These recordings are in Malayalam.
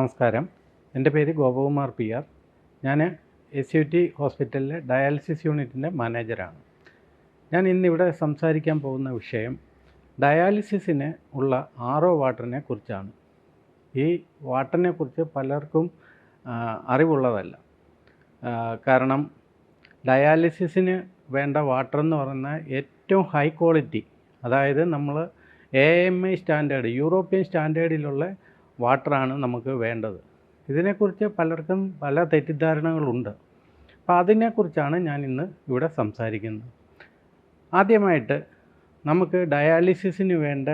നമസ്കാരം. എന്റെ പേര് ഗോപകുമാർ പി ആർ. ഞാൻ എസ് യു ടി ഹോസ്പിറ്റലിലെ ഡയാലിസിസ് യൂണിറ്റിന്റെ മാനേജറാണ്. ഞാൻ ഇന്നിവിടെ സംസാരിക്കാൻ പോകുന്ന വിഷയം ഡയാലിസിസിന് ഉള്ള ആറോ വാട്ടറിനെ കുറിച്ചാണ് ഈ വാട്ടറിനെ കുറിച്ച് പലർക്കും അറിവുള്ളതല്ല. കാരണം ഡയാലിസിസിന് വേണ്ട വാട്ടർ എന്ന് പറയുന്ന ഏറ്റവും ഹൈ ക്വാളിറ്റി അതായത് നമ്മൾ A M I standard European സ്റ്റാൻഡേർഡിലുള്ള വാട്ടറാണ് നമുക്ക് വേണ്ടത്. ഇതിനെക്കുറിച്ച് പലർക്കും പല തെറ്റിദ്ധാരണകളുണ്ട്. അപ്പോൾ അതിനെക്കുറിച്ചാണ് ഞാൻ ഇന്ന് ഇവിടെ സംസാരിക്കുന്നത്. ആദ്യമായിട്ട് നമുക്ക് ഡയാലിസിസിന് വേണ്ട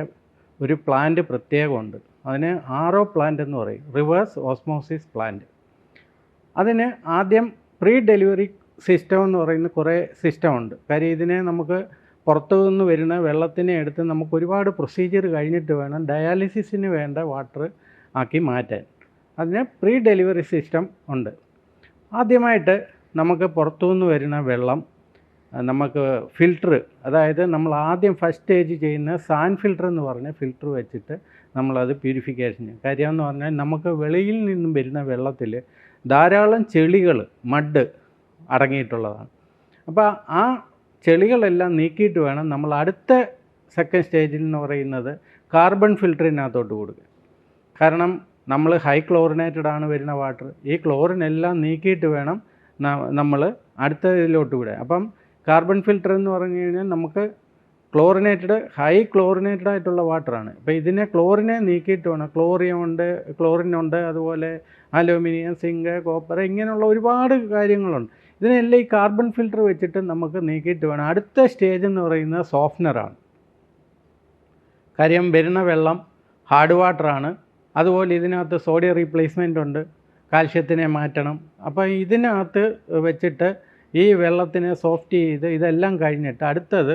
ഒരു പ്ലാന്റ് പ്രത്യേകമുണ്ട്. അതിന് ആർ ഒ പ്ലാന്റ് എന്ന് പറയും. Reverse osmosis plant. അതിന് ആദ്യം പ്രീ ഡെലിവറി സിസ്റ്റം എന്ന് പറയുന്ന കുറേ സിസ്റ്റം ഉണ്ട്. കാര്യം ഇതിനെ നമുക്ക് പുറത്തു നിന്ന് വരുന്ന വെള്ളത്തിനെ എടുത്ത് നമുക്ക് ഒരുപാട് പ്രൊസീജിയർ കഴിഞ്ഞിട്ട് വേണം ഡയാലിസിസിന് വേണ്ട വാട്ടർ ആക്കി മാറ്റാൻ. അതിന് പ്രീ ഡെലിവറി സിസ്റ്റം ഉണ്ട്. ആദ്യമായിട്ട് നമുക്ക് പുറത്തുനിന്ന് വരുന്ന വെള്ളം നമുക്ക് ഫിൽറ്റർ അതായത് നമ്മൾ ആദ്യം ഫസ്റ്റ് സ്റ്റേജ് ചെയ്യുന്ന സാൻ ഫിൽറ്റർ എന്ന് പറഞ്ഞ ഫിൽറ്റർ വെച്ചിട്ട് നമ്മളത് പ്യൂരിഫിക്കേഷൻ ചെയ്യും. കാര്യം എന്ന് പറഞ്ഞാൽ നമുക്ക് വെളിയിൽ നിന്നും വരുന്ന വെള്ളത്തിൽ ധാരാളം ചെളികൾ മഡ് അടങ്ങിയിട്ടുള്ളതാണ്. അപ്പോൾ ആ ചെളികളെല്ലാം നീക്കിയിട്ട് വേണം നമ്മൾ അടുത്ത സെക്കൻഡ് സ്റ്റേജിൽ എന്ന് പറയുന്നത് കാർബൺ ഫിൽറ്ററിനകത്തോട്ട് കൊടുക്കുക കാരണം നമ്മൾ ഹൈ ക്ലോറിനേറ്റഡ് ആണ് വരുന്ന വാട്ടർ ഈ ക്ലോറിൻ എല്ലാം നീക്കിയിട്ട് വേണം നമ്മൾ അടുത്ത ഇതിലോട്ട് വിടാൻ അപ്പം കാർബൺ ഫിൽറ്റർ എന്ന് പറഞ്ഞു കഴിഞ്ഞാൽ നമുക്ക് ക്ലോറിനേറ്റഡ് ഹൈ ക്ലോറിനേറ്റഡ് ആയിട്ടുള്ള വാട്ടറാണ് അപ്പോൾ ഇതിനെ ക്ലോറിനെ നീക്കിയിട്ട് വേണം. ക്ലോറിയം ഉണ്ട് ക്ലോറിൻ ഉണ്ട് അതുപോലെ അലൂമിനിയം സിങ്ക് കോപ്പർ ഇങ്ങനെയുള്ള ഒരുപാട് കാര്യങ്ങളുണ്ട്. ഇതിനെല്ലാം ഈ കാർബൺ ഫിൽറ്റർ വെച്ചിട്ട് നമുക്ക് നീക്കിയിട്ട് വേണം. അടുത്ത സ്റ്റേജ് എന്ന് പറയുന്നത് സോഫ്റ്റ്നറാണ് കാര്യം വരുന്ന വെള്ളം ഹാർഡ് വാട്ടറാണ് അതുപോലെ ഇതിനകത്ത് സോഡിയം റീപ്ലേസ്മെന്റ് ഉണ്ട്. കാൽഷ്യത്തിനെ മാറ്റണം. അപ്പോൾ ഇതിനകത്ത് വെച്ചിട്ട് ഈ വെള്ളത്തിനെ സോഫ്റ്റ് ചെയ്ത് ഇതെല്ലാം കഴിഞ്ഞിട്ട് അടുത്തത്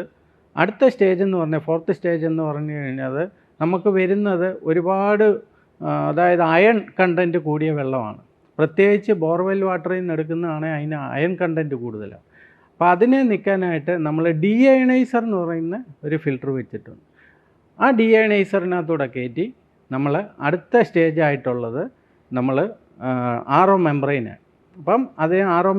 അടുത്ത സ്റ്റേജ് എന്ന് പറഞ്ഞാൽ ഫോർത്ത് സ്റ്റേജ് എന്ന് പറഞ്ഞു കഴിഞ്ഞാൽ നമുക്ക് വരുന്നത് ഒരുപാട് അതായത് അയൺ കണ്ടന്റ് കൂടിയ വെള്ളമാണ്. പ്രത്യേകിച്ച് ബോർവെൽ വാട്ടറിൽ നിന്ന് എടുക്കുന്നതാണെങ്കിൽ അതിന് അയൺ കണ്ടന്റ് കൂടുതലാണ്. അപ്പോൾ അതിനെ നിൽക്കാനായിട്ട് നമ്മൾ ഡി എന്ന് പറയുന്ന ഒരു ഫിൽറ്റർ വെച്ചിട്ടുണ്ട്. ആ ഡി അയണൈസറിനകത്തൂടെ കയറ്റി നമ്മൾ അടുത്ത സ്റ്റേജ് ആയിട്ടുള്ളത് നമ്മൾ ആറോ ഒ അപ്പം അത് ആറോ ഒ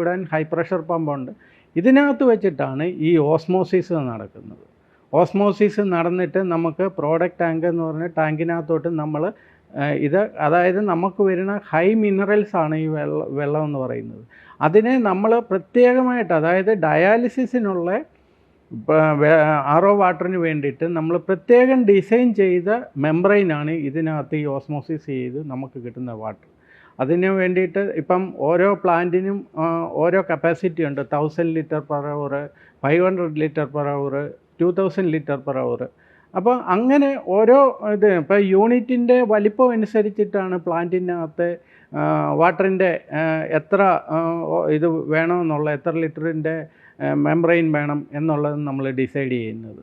വിടാൻ ഹൈ പ്രഷർ പമ്പുണ്ട് ഇതിനകത്ത് വെച്ചിട്ടാണ് ഈ ഓസ്മോസിസ് നടക്കുന്നത്. ഓസ്മോസിസ് നടന്നിട്ട് നമുക്ക് പ്രോഡക്റ്റ് ടാങ്ക് എന്ന് പറഞ്ഞ ടാങ്കിനകത്തോട്ട് നമ്മൾ ഇത് അതായത് നമുക്ക് വരുന്ന ഹൈ മിനറൽസ് ആണ് ഈ വെള്ളം വെള്ളം എന്ന് പറയുന്നത്. അതിനെ നമ്മൾ പ്രത്യേകമായിട്ട് അതായത് ഡയാലിസിസിനുള്ള ഒ വാട്ടറിന് വേണ്ടിയിട്ട് നമ്മൾ പ്രത്യേകം ഡിസൈൻ ചെയ്ത മെമ്പറൈനാണ് ഇതിനകത്ത് ഈ ഓസ്മോസിസ് ചെയ്ത് നമുക്ക് കിട്ടുന്ന വാട്ടർ. അതിന് വേണ്ടിയിട്ട് ഇപ്പം ഓരോ പ്ലാന്റിനും ഓരോ കപ്പാസിറ്റി ഉണ്ട്. Thousand litre per hour five hundred litre per hour two thousand litre per hour അപ്പോൾ അങ്ങനെ ഓരോ ഇത് ഇപ്പോൾ യൂണിറ്റിന്റെ വലിപ്പം അനുസരിച്ചിട്ടാണ് പ്ലാന്റിനകത്ത് വാട്ടറിന്റെ എത്ര ഇത് വേണമെന്നുള്ള എത്ര ലിറ്ററിന്റെ മെംബ്രെയിൻ വേണം എന്നുള്ളത് നമ്മൾ ഡിസൈഡ് ചെയ്യുന്നത്.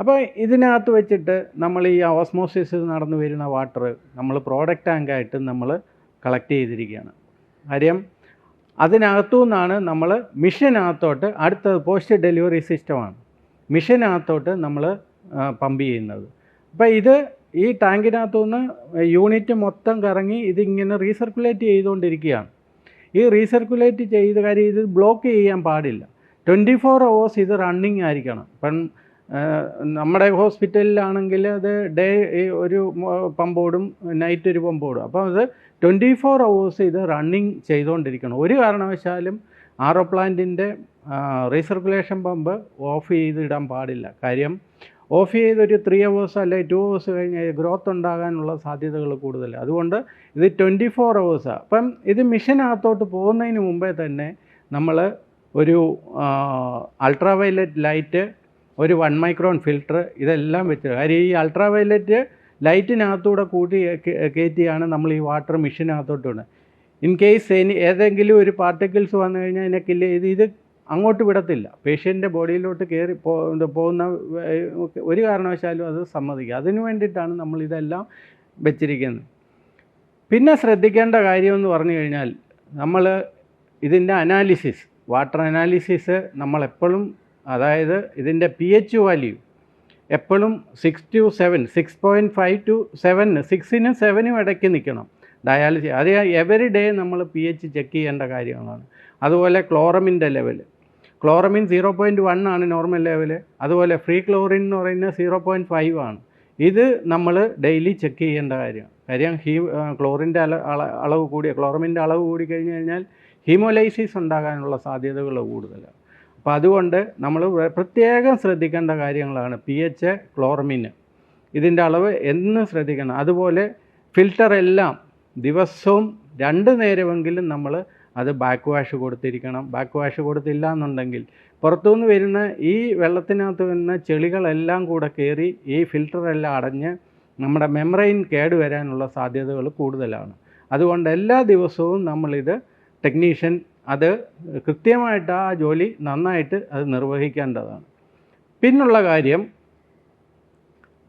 അപ്പോൾ ഇതിനകത്ത് വെച്ചിട്ട് നമ്മൾ ഈ ഓസ്മോസിസ് നടന്നു വരുന്ന വാട്ടർ നമ്മൾ പ്രോഡക്റ്റ് ടാങ്കായിട്ട് നമ്മൾ കളക്ട് ചെയ്തിരിക്കുകയാണ്. കാര്യം അതിനകത്തു നിന്നാണ് നമ്മൾ മിഷനകത്തോട്ട് അടുത്തത് പോസ്റ്റ് ഡെലിവറി സിസ്റ്റമാണ്. മിഷനകത്തോട്ട് നമ്മൾ പമ്പ് ചെയ്യുന്നത്. അപ്പോൾ ഇത് ഈ ടാങ്കിനകത്തു നിന്ന് യൂണിറ്റ് മൊത്തം കറങ്ങി ഇതിങ്ങനെ റീസർക്കുലേറ്റ് ചെയ്തുകൊണ്ടിരിക്കുകയാണ്. ഈ റീസർക്കുലേറ്റ് ചെയ്ത കാര്യം ഇത് ബ്ലോക്ക് ചെയ്യാൻ പാടില്ല. ട്വന്റി ഫോർ അവേഴ്സ് ഇത് റണ്ണിങ് ആയിരിക്കണം. ഇപ്പം നമ്മുടെ ഹോസ്പിറ്റലിലാണെങ്കിൽ അത് ഡേ ഒരു പമ്പോടും നൈറ്റ് ഒരു പമ്പോടും അപ്പോൾ അത് ട്വന്റി ഫോർ അവേഴ്സ് ഇത് റണ്ണിങ് ചെയ്തുകൊണ്ടിരിക്കണം. ഒരു കാരണവശാലും ആറോ പ്ലാന്റിന്റെ റീസർക്കുലേഷൻ പമ്പ് ഓഫ് ചെയ്തിടാൻ പാടില്ല. കാര്യം ഓഫ് ചെയ്ത് ഒരു ത്രീ അവേഴ്സ് അല്ലെങ്കിൽ ടു അവേഴ്സ് കഴിഞ്ഞാൽ ഗ്രോത്ത് ഉണ്ടാകാനുള്ള സാധ്യതകൾ കൂടുതൽ. അതുകൊണ്ട് ഇത് ട്വന്റി ഫോർ അവേഴ്സാണ് അപ്പം ഇത് മിഷനകത്തോട്ട് പോകുന്നതിന് മുമ്പേ തന്നെ നമ്മൾ ഒരു അൾട്രാവയലറ്റ് ലൈറ്റ് ഒരു വൺ മൈക്രോൺ ഫിൽറ്റർ ഇതെല്ലാം വെച്ച് കാര്യം ഈ അൾട്രാവയലറ്റ് ലൈറ്റിനകത്തൂടെ കൂട്ടി കയറ്റിയാണ് നമ്മൾ ഈ വാട്ടർ മെഷീനകത്തോട്ട് ഇൻ കേസ് ഇനി ഏതെങ്കിലും ഒരു പാർട്ടിക്കിൾസ് വന്നു കഴിഞ്ഞാൽ ഇതിനെ കില്ല് ചെയ്ത് ഇത് അങ്ങോട്ട് വിടത്തില്ല. പേഷ്യന്റെ ബോഡിയിലോട്ട് കയറി പോകുന്ന ഒരു കാരണവശാലും അത് സമ്മതിക്കുക അതിന് വേണ്ടിയിട്ടാണ് നമ്മൾ ഇതെല്ലാം വെച്ചിരിക്കുന്നത്. പിന്നെ ശ്രദ്ധിക്കേണ്ട കാര്യമെന്ന് പറഞ്ഞു കഴിഞ്ഞാൽ നമ്മൾ ഇതിന്റെ അനാലിസിസ് വാട്ടർ അനാലിസിസ് നമ്മളെപ്പോഴും അതായത് ഇതിന്റെ പി എച്ച് വാല്യൂ എപ്പോഴും six to seven six point five to seven സിക്സിനും സെവനും ഇടയ്ക്ക് നിൽക്കണം. ഡയാലിസിസ് അത് എവറി ഡേ നമ്മൾ പി എച്ച് ചെക്ക് ചെയ്യേണ്ട കാര്യങ്ങളാണ്. അതുപോലെ ക്ലോറമിന്റെ level chloramine zero point one ആണ് നോർമൽ ലെവൽ അതുപോലെ ഫ്രീ ക്ലോറിൻ എന്ന് പറയുന്നത് സീറോ പോയിന്റ് ഫൈവ് ആണ്. ഇത് നമ്മൾ ഡെയിലി ചെക്ക് ചെയ്യേണ്ട കാര്യമാണ് കാര്യം ഹീ ക്ലോറിന്റെ അള- അളവ് കൂടിയ ക്ലോറമിന്റെ അളവ് കൂടി കഴിഞ്ഞ് കഴിഞ്ഞാൽ ഹീമോലൈസിസ് ഉണ്ടാകാനുള്ള സാധ്യതകൾ കൂടുതലാണ്. അപ്പോൾ അതുകൊണ്ട് നമ്മൾ പ്രത്യേകം ശ്രദ്ധിക്കേണ്ട കാര്യങ്ങളാണ് പി എച്ച് ക്ലോർമിന് ഇതിന്റെ അളവ് എന്ന് ശ്രദ്ധിക്കണം. അതുപോലെ ഫിൽറ്റർ എല്ലാം ദിവസവും രണ്ട് നേരമെങ്കിലും നമ്മൾ അത് ബാക്ക് വാഷ് കൊടുത്തിരിക്കണം. ബാക്ക് വാഷ് കൊടുത്തില്ല എന്നുണ്ടെങ്കിൽ പുറത്തുനിന്ന് വരുന്ന ഈ വെള്ളത്തിനകത്ത് വരുന്ന ചെളികളെല്ലാം കൂടെ കയറി ഈ ഫിൽറ്ററെല്ലാം അടഞ്ഞ് നമ്മുടെ മെമ്മറൈൻ കേടുവരാനുള്ള സാധ്യതകൾ കൂടുതലാണ്. അതുകൊണ്ട് എല്ലാ ദിവസവും നമ്മളിത് ടെക്നീഷ്യൻ അത് കൃത്യമായിട്ട് ആ ജോലി നന്നായിട്ട് അത് നിർവഹിക്കേണ്ടതാണ്. പിന്നുള്ള കാര്യം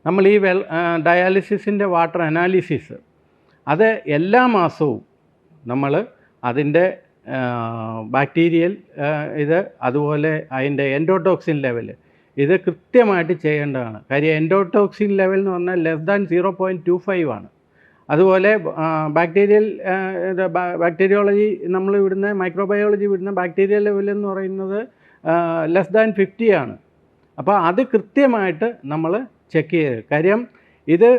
നമ്മൾ ഈ വെൽ ഡയാലിസിസിന്റെ വാട്ടർ അനാലിസിസ് അത് എല്ലാ മാസവും നമ്മൾ അതിന്റെ ബാക്ടീരിയൽ ഇത് അതുപോലെ അതിന്റെ എൻഡോടോക്സിൻ ലെവൽ ഇത് കൃത്യമായിട്ട് ചെയ്യേണ്ടതാണ്. കാര്യം എൻഡോടോക്സിൻ ലെവൽ എന്ന് പറഞ്ഞാൽ less than zero point two five ആണ്. അതുപോലെ ബാക്ടീരിയൽ ബാക്ടീരിയോളജി നമ്മൾ ഇവിടുന്ന് മൈക്രോബയോളജി വിടുന്ന ബാക്ടീരിയൽ ലെവൽ എന്ന് പറയുന്നത് ലെസ് ദാൻ ഫിഫ്റ്റി ആണ്. അപ്പോൾ അത് കൃത്യമായിട്ട് നമ്മൾ ചെക്ക് ചെയ്ത്. കാര്യം ഇത്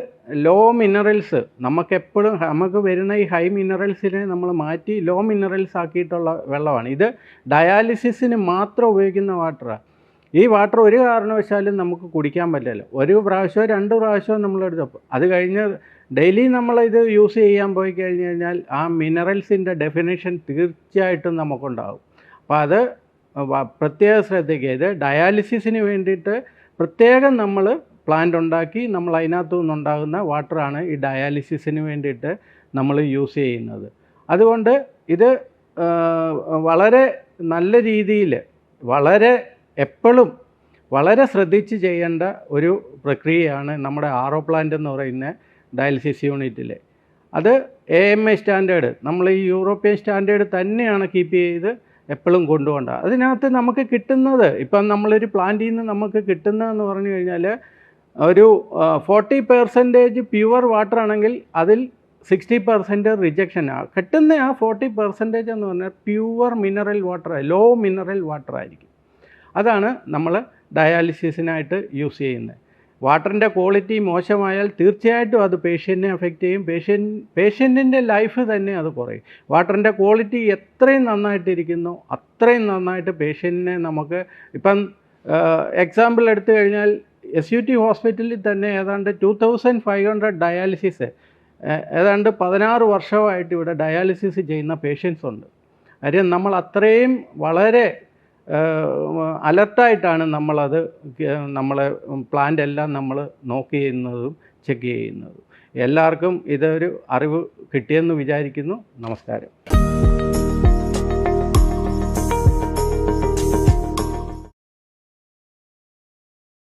ലോ മിനറൽസ് നമുക്കെപ്പോഴും നമുക്ക് വരുന്ന ഈ ഹൈ മിനറൽസിനെ നമ്മൾ മാറ്റി ലോ മിനറൽസ് ആക്കിയിട്ടുള്ള വെള്ളമാണ്. ഇത് ഡയാലിസിസിന് മാത്രം ഉപയോഗിക്കുന്ന വാട്ടറാണ് ഈ വാട്ടർ ഒരു കാരണവശാലും നമുക്ക് കുടിക്കാൻ പറ്റില്ല ഒരു പ്രാവശ്യമോ രണ്ട് പ്രാവശ്യമോ നമ്മളെടുത്തപ്പോൾ അത് കഴിഞ്ഞ് ഡെയിലി നമ്മളിത് യൂസ് ചെയ്യാൻ പോയി കഴിഞ്ഞ് കഴിഞ്ഞാൽ ആ മിനറൽസിന്റെ ഡെഫിനേഷൻ തീർച്ചയായിട്ടും നമുക്കുണ്ടാകും അപ്പോൾ അത് പ്രത്യേക പ്രത്യേകം ശ്രദ്ധിക്കുക. ഇത് ഡയാലിസിസിന് വേണ്ടിയിട്ട് പ്രത്യേകം നമ്മൾ പ്ലാന്റ് ഉണ്ടാക്കി നമ്മൾ അതിനകത്തു നിന്നുണ്ടാകുന്ന വാട്ടറാണ് ഈ ഡയാലിസിസിന് വേണ്ടിയിട്ട് നമ്മൾ യൂസ് ചെയ്യുന്നത്. അതുകൊണ്ട് ഇത് വളരെ നല്ല രീതിയിൽ വളരെ എപ്പോഴും വളരെ ശ്രദ്ധിച്ച് ചെയ്യേണ്ട ഒരു പ്രക്രിയയാണ് നമ്മുടെ ആർ ഒ പ്ലാന്റ് എന്ന് പറയുന്ന ഡയാലിസിസ് യൂണിറ്റിൽ അത് എ എം എ സ്റ്റാൻഡേർഡ്. നമ്മൾ ഈ യൂറോപ്യൻ സ്റ്റാൻഡേർഡ് തന്നെയാണ് കീപ്പ് ചെയ്ത് എപ്പോഴും കൊണ്ടുപോകേണ്ടത്. അതിനകത്ത് നമുക്ക് കിട്ടുന്നത് ഇപ്പം നമ്മളൊരു പ്ലാന്റിൽ നിന്ന് നമുക്ക് കിട്ടുന്നതെന്ന് പറഞ്ഞു കഴിഞ്ഞാൽ ഒരു ഫോർട്ടി പെർസെന്റേജ് പ്യുവർ വാട്ടർ ആണെങ്കിൽ അതിൽ സിക്സ്റ്റി പെർസെന്റ് റിജക്ഷനാണ് കിട്ടുന്ന ആ ഫോർട്ടി പെർസെന്റേജ് എന്ന് പറഞ്ഞാൽ pure mineral water low mineral water ആയിരിക്കും. അതാണ് നമ്മൾ ഡയാലിസിസിനായിട്ട് യൂസ് ചെയ്യുന്നത്. വാട്ടറിന്റെ ക്വാളിറ്റി മോശമായാൽ തീർച്ചയായിട്ടും അത് പേഷ്യന്റിനെ അഫക്റ്റ് ചെയ്യും. പേഷ്യൻ പേഷ്യന്റിന്റെ ലൈഫ് തന്നെ അത് കുറയും. വാട്ടറിന്റെ ക്വാളിറ്റി എത്രയും നന്നായിട്ടിരിക്കുന്നു അത്രയും നന്നായിട്ട് പേഷ്യന്റിനെ നമുക്ക് ഇപ്പം എക്സാമ്പിൾ എടുത്തു കഴിഞ്ഞാൽ എസ് യു ടി ഹോസ്പിറ്റലിൽ തന്നെ ഏതാണ്ട് two thousand five hundred dialysis ഏതാണ്ട് പതിനാറ് വർഷമായിട്ട് ഇവിടെ ഡയാലിസിസ് ചെയ്യുന്ന പേഷ്യൻസ് ഉണ്ട്. കാര്യം നമ്മൾ അത്രയും വളരെ അലർട്ടായിട്ടാണ് നമ്മളത് നമ്മളെ പ്ലാന്റ് എല്ലാം നമ്മൾ നോക്കി ചെയ്യുന്നതും ചെക്ക് ചെയ്യുന്നതും. എല്ലാവർക്കും ഇതൊരു അറിവ് കിട്ടിയെന്ന് വിചാരിക്കുന്നു. നമസ്കാരം.